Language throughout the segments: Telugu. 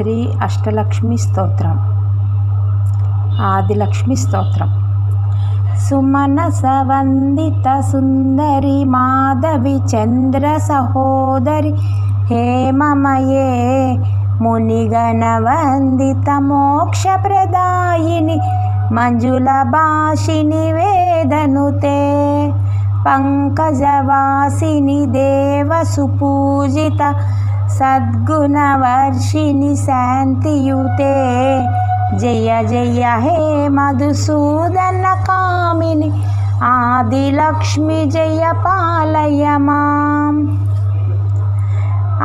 శ్రీ అష్టలక్ష్మి స్తోత్రం. ఆదిలక్ష్మి స్తోత్రం. సుమనస వందిత సుందరి మాధవి చంద్ర సహోదరి హేమమయే మునిగణ వందిత మోక్ష ప్రదాయిని మంజుల భాషిని వేదనుతే పంకజవాసిని దేవ సుపూజిత సద్గుణవర్షిణి శాంతియుతే. జయ జయ హే మధుసూదన కామిని ఆదిలక్ష్మి జయ పాలయ మాం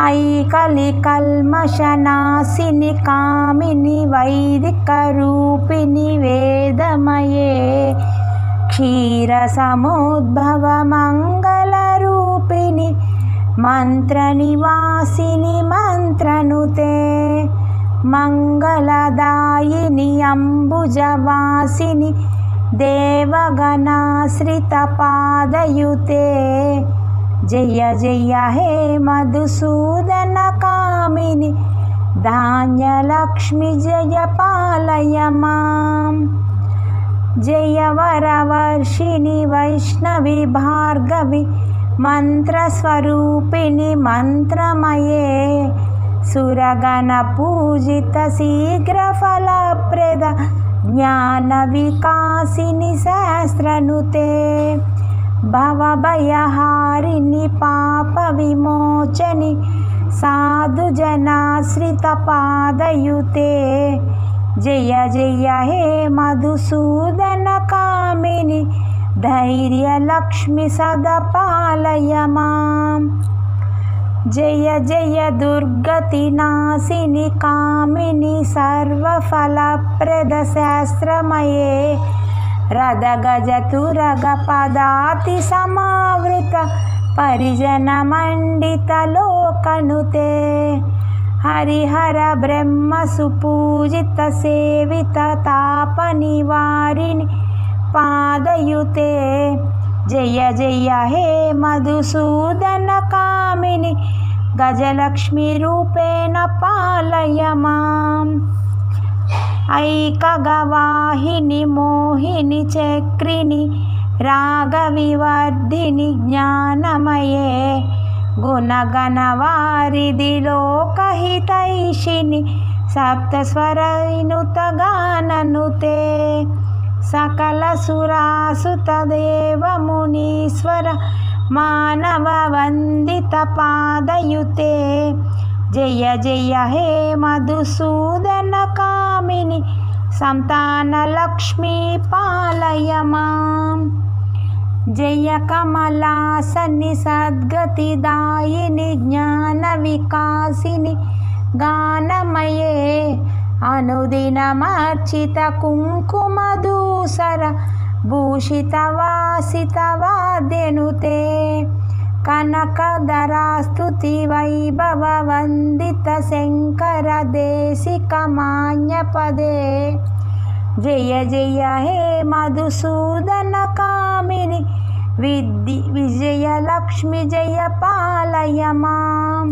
ఐకలి కల్మషనాశిని కామిని మంత్రనివాసిని మంత్రనుతే మంగళదాయిని అంబుజవాసిని దేవగణాశ్రిత పాదయుతే జయ జయ హే మధుసూదన కామిని ధాన్యలక్ష్మి జయ పాలయ మాం. జయ వరవర్షిణి వైష్ణవి భార్గవి మంత్రస్వరూపిణి మంత్రమయే. సురగణ పూజిత శీఘ్ర ఫలప్రద జ్ఞాన వికాసిని శాస్త్రనుతే భవభయహారిణి పాప విమోచని సాధుజనాశ్రిత పాదయుతే. జయ జయ హే మధుసూదన కామిని ధైర్యలక్ష్మి సదపాలయ మాం జయ జయ దుర్గతి నాశిని కామిని సర్వఫలప్రద శాస్త్రమయే రథ గజ తురగ పదాతి సమావృత పరిజన మండిత లోకనుతే. పాదయుతే. జయ జయ హే మధుసూదన కామిని గజలక్ష్మి రూపేణ పాలయ మాం ఐకగవాహిని మోహిని చక్రిని రాగవివర్ధిని జ్ఞానమయే. గుణగణవారిది లోకహితైషిని సప్తస్వరైనుతగాననుతే సకల సురాసుత దేవమునీశ్వర మానవ వందిత పాదయుతే. జయ జయ హే మధుసూదన కామిని సంతానలక్ష్మీ పాలయ మాం अनुदिनमर्चितकुङ्कुमधूसर भूषितवासितवाद्यनुते कनकदरास्तुतिवैभववन्दितशङ्करदेशिकमान्यपदे जय जय हे मधुसूदनकामिनि विद्य विजयलक्ष्मि जय पालय माम्।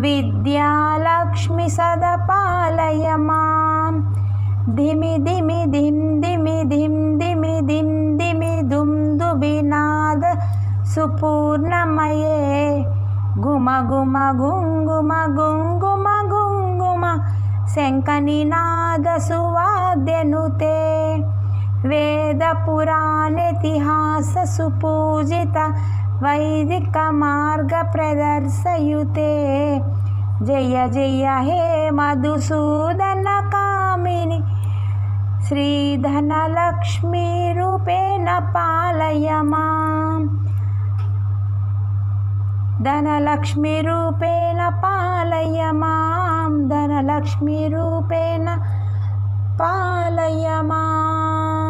विद्यालक्ष्मिसदपालय मां धिमि धिमि धिं धिमि धिं धिमि धिं धिमि दुं दुमधुविनाद सुपूर्णमये। गुम गुम गुङ्गुम गुङ्गुम गुङ्गुम शङ्कनिनादसुवाद्यनुते वेदपुराणेतिहास सुपूजिता वैदिक मार्ग प्रदर्शयुते। जय जय हे मधुसूदन कामिनी। मधुसूदनकामिनि श्रीधनलक्ष्मीरूपेण पालय माँ धनलक्ष्मीरूपेण पालय माँ धनलक्ष्मीरूपेण पालय माम्।